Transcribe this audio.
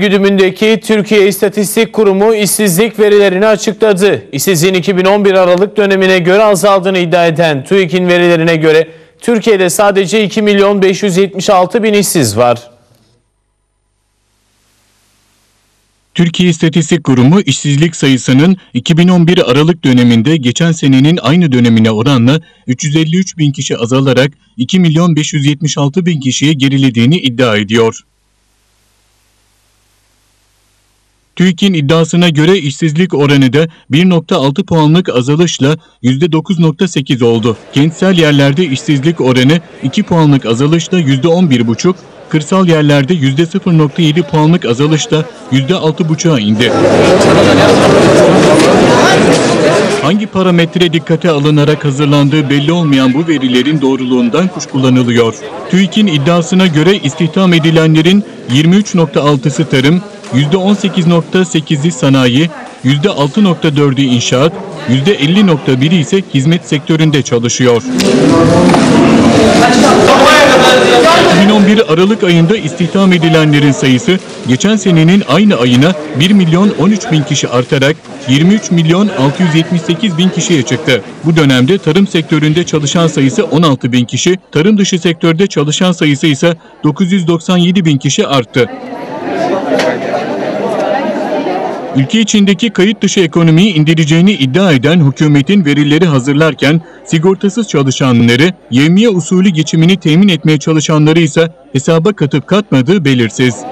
Güdümündeki Türkiye İstatistik Kurumu işsizlik verilerini açıkladı. İşsizliğin 2011 Aralık dönemine göre azaldığını iddia eden TÜİK'in verilerine göre Türkiye'de sadece 2 milyon 576 bin işsiz var. Türkiye İstatistik Kurumu işsizlik sayısının 2011 Aralık döneminde geçen senenin aynı dönemine oranla 353 bin kişi azalarak 2 milyon 576 bin kişiye gerilediğini iddia ediyor. TÜİK'in iddiasına göre işsizlik oranı da 1.6 puanlık azalışla %9.8 oldu. Kentsel yerlerde işsizlik oranı 2 puanlık azalışla %11.5, kırsal yerlerde %0.7 puanlık azalışla %6.5'a indi. Hangi parametre dikkate alınarak hazırlandığı belli olmayan bu verilerin doğruluğundan kuşkulanılıyor. TÜİK'in iddiasına göre istihdam edilenlerin 23.6'sı tarım, %18.8'i sanayi, %6.4'ü inşaat, %50.1'i ise hizmet sektöründe çalışıyor. 2011 Aralık ayında istihdam edilenlerin sayısı geçen senenin aynı ayına 1 milyon 13 bin kişi artarak 23 milyon 678 bin kişiye çıktı. Bu dönemde tarım sektöründe çalışan sayısı 16 bin kişi, tarım dışı sektörde çalışan sayısı ise 997 bin kişi arttı. Ülke içindeki kayıt dışı ekonomiyi indireceğini iddia eden hükümetin verileri hazırlarken sigortasız çalışanları, yevmiye usulü geçimini temin etmeye çalışanları ise hesaba katıp katmadığı belirsiz.